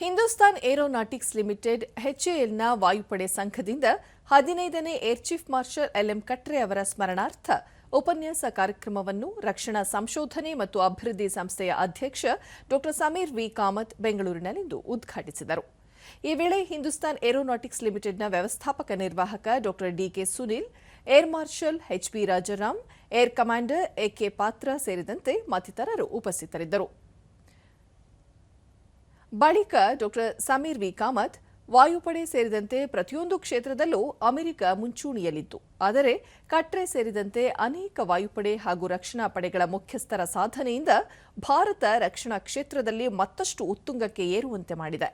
Hindustan aeronautics limited ಎಚ್ಎಎಲ್ನ ವಾಯುಪಡೆ ಸಂಘದಿಂದ ಹದಿನೈದನೇ air chief marshal LM Katre ಅವರ ಸ್ಮರಣಾರ್ಥ ಉಪನ್ಯಾಸ ಕಾರ್ಯಕ್ರಮವನ್ನು ರಕ್ಷಣಾ ಸಂಶೋಧನೆ ಮತ್ತು ಅಭಿವೃದ್ಧಿ ಸಂಸ್ಥೆಯ ಅಧ್ಯಕ್ಷ ಡಾ ಸಮೀರ್ ವಿ. ಕಾಮತ್ ಬೆಂಗಳೂರಿನಲ್ಲಿಂದು ಉದ್ಘಾಟಿಸಿದರು. ಈ ವೇಳೆ ಹಿಂದೂಸ್ತಾನ್ ಏರೋನಾಟಿಕ್ಸ್ ಲಿಮಿಟೆಡ್ನ ವ್ಯವಸ್ಥಾಪಕ ನಿರ್ವಾಹಕ Dr DK Sunil, air marshal HP Rajaram, air commander AK Patra ಸೇರಿದಂತೆ ಮತ್ತಿತರರು ಉಪಸ್ಥಿತರಿದ್ದರು. ಬಳಿಕ ಡಾಕ್ಟರ್ ಸಮೀರ್ ವಿ. ಕಾಮತ್ ವಾಯುಪಡೆ ಸೇರಿದಂತೆ ಪ್ರತಿಯೊಂದು ಕ್ಷೇತ್ರದಲ್ಲೂ ಅಮೆರಿಕ ಮುಂಚೂಣಿಯಲ್ಲಿತ್ತು. ಆದರೆ ಕಟ್ರೆ ಸೇರಿದಂತೆ ಅನೇಕ ವಾಯುಪಡೆ ಹಾಗೂ ರಕ್ಷಣಾ ಪಡೆಗಳ ಮುಖ್ಯಸ್ಥರ ಸಾಧನೆಯಿಂದ ಭಾರತ ರಕ್ಷಣಾ ಕ್ಷೇತ್ರದಲ್ಲಿ ಮತ್ತಷ್ಟು ಉತ್ತುಂಗಕ್ಕೆ ಏರುವಂತೆ ಮಾಡಿದೆ.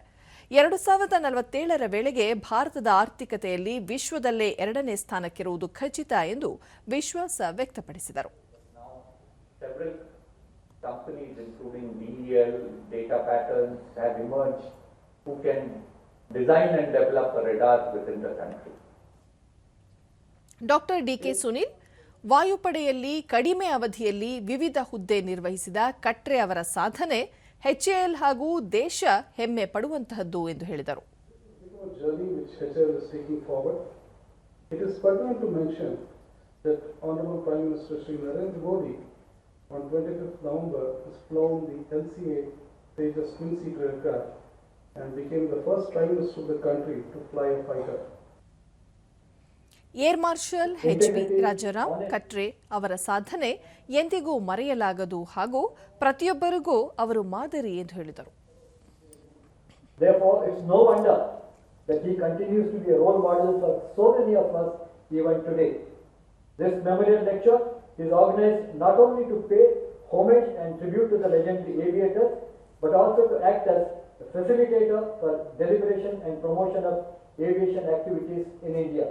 ಎರಡು ಸಾವಿರದ ನಲವತ್ತೇಳರ ವೇಳೆಗೆ ಭಾರತದ ಆರ್ಥಿಕತೆಯಲ್ಲಿ ವಿಶ್ವದಲ್ಲೇ ಎರಡನೇ ಸ್ಥಾನಕ್ಕಿರುವುದು ಖಚಿತ ಎಂದು ವಿಶ್ವಾಸ ವ್ಯಕ್ತಪಡಿಸಿದರು. Companies, including DEL, Data Patterns, have emerged who can design and develop a radar within the country. Dr. D.K. Sunil. ವಾಯುಪಡೆಯಲ್ಲಿ ಕಡಿಮೆ ಅವಧಿಯಲ್ಲಿ ವಿವಿಧ ಹುದ್ದೆ ನಿರ್ವಹಿಸಿದ ಕಟ್ರೆ ಅವರ ಸಾಧನೆ ಎಚ್ಎಎಲ್ ಹಾಗೂ ದೇಶ ಹೆಮ್ಮೆ ಪಡುವಂತಹದ್ದು ಎಂದು ಹೇಳಿದರು. It is pertinent to mention that Honorable Prime Minister Sri Narendra Modi on 25th November has flown the LCA Tejas twin-seater aircraft and became the first Prime Minister of the country to fly a fighter. Air marshal H B Rajaram Katre ಅವರ ಸಾಧನೆ ಎಂದಿಗೂ ಮರೆಯಲಾಗದು ಹಾಗೂ ಪ್ರತಿಯೊಬ್ಬರಿಗೂ ಅವರು ಮಾದರಿ ಎಂದು ಹೇಳಿದರು Therefore, it's no wonder that he continues to be a role model for so many of us even today. This memorial lecture is organized not only to pay homage and tribute to the legendary aviators, but also to act as a facilitator for deliberation and promotion of aviation activities in India.